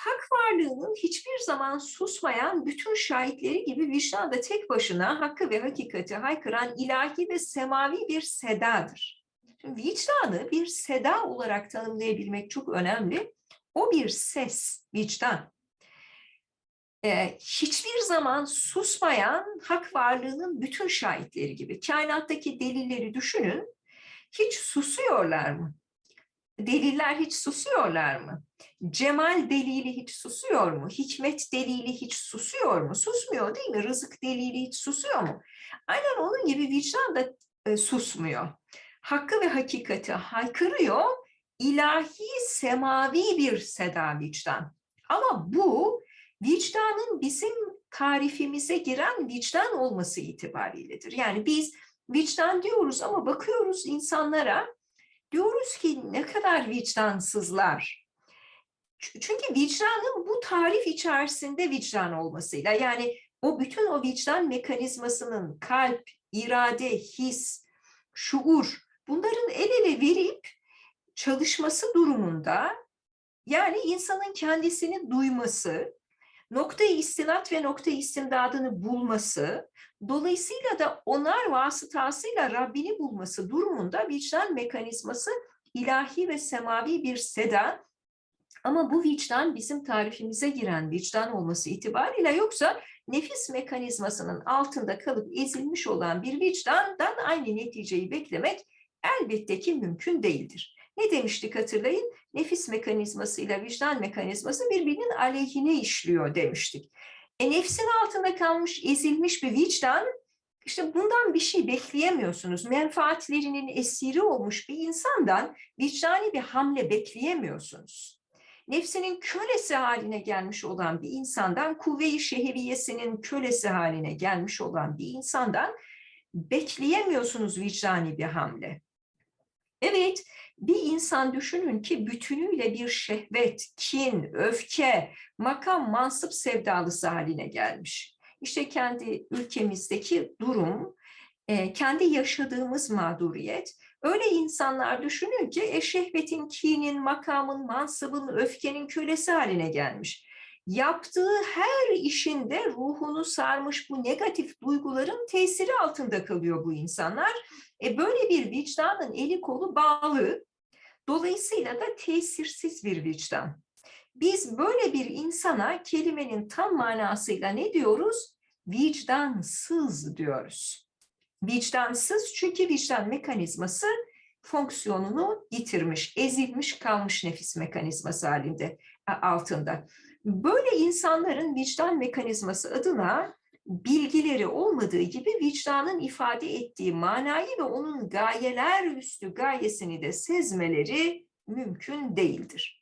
hak varlığının hiçbir zaman susmayan bütün şahitleri gibi vicdan da tek başına hakkı ve hakikati haykıran ilahi ve semavi bir sedadır. Şimdi vicdanı bir seda olarak tanımlayabilmek çok önemli. O bir ses, vicdan. Ee, hiçbir zaman susmayan hak varlığının bütün şahitleri gibi. Kainattaki delilleri düşünün. Hiç susuyorlar mı? Deliller hiç susuyorlar mı? Cemal delili hiç susuyor mu? Hikmet delili hiç susuyor mu? Susmuyor değil mi? Rızık delili hiç susuyor mu? Aynen onun gibi vicdan da e, susmuyor. Hakkı ve hakikati haykırıyor. ilahi semavi bir seda vicdan. Ama bu vicdanın bizim tarifimize giren vicdan olması itibariyledir. Yani biz vicdan diyoruz ama bakıyoruz insanlara diyoruz ki ne kadar vicdansızlar. Çünkü vicdanın bu tarif içerisinde vicdan olmasıyla yani o bütün o vicdan mekanizmasının kalp, irade, his, şuur bunların el ele verip çalışması durumunda yani insanın kendisini duyması, noktayı istinat ve noktayı istimdadını bulması, dolayısıyla da onar vasıtasıyla Rabbini bulması durumunda vicdan mekanizması ilahi ve semavi bir seda. Ama bu vicdan bizim tarifimize giren vicdan olması itibariyle yoksa nefis mekanizmasının altında kalıp ezilmiş olan bir vicdandan aynı neticeyi beklemek elbette ki mümkün değildir. Ne demiştik hatırlayın? Nefis mekanizması ile vicdan mekanizması birbirinin aleyhine işliyor demiştik. E nefsin altında kalmış, ezilmiş bir vicdan, işte bundan bir şey bekleyemiyorsunuz. Menfaatlerinin esiri olmuş bir insandan vicdani bir hamle bekleyemiyorsunuz. Nefsinin kölesi haline gelmiş olan bir insandan, kuvve-i şeheviyesinin kölesi haline gelmiş olan bir insandan bekleyemiyorsunuz vicdani bir hamle. Evet, bir insan düşünün ki bütünüyle bir şehvet, kin, öfke, makam, mansıp sevdalısı haline gelmiş. İşte kendi ülkemizdeki durum, e, kendi yaşadığımız mağduriyet. Öyle insanlar düşünün ki e, şehvetin, kinin, makamın, mansıbın, öfkenin kölesi haline gelmiş. Yaptığı her işinde ruhunu sarmış bu negatif duyguların tesiri altında kalıyor bu insanlar. E böyle bir vicdanın eli kolu bağlı. Dolayısıyla da tesirsiz bir vicdan. Biz böyle bir insana kelimenin tam manasıyla ne diyoruz? Vicdansız diyoruz. Vicdansız çünkü vicdan mekanizması fonksiyonunu yitirmiş, ezilmiş kalmış nefis mekanizması halinde altında. Böyle insanların vicdan mekanizması adına bilgileri olmadığı gibi vicdanın ifade ettiği manayı ve onun gayeler üstü gayesini de sezmeleri mümkün değildir.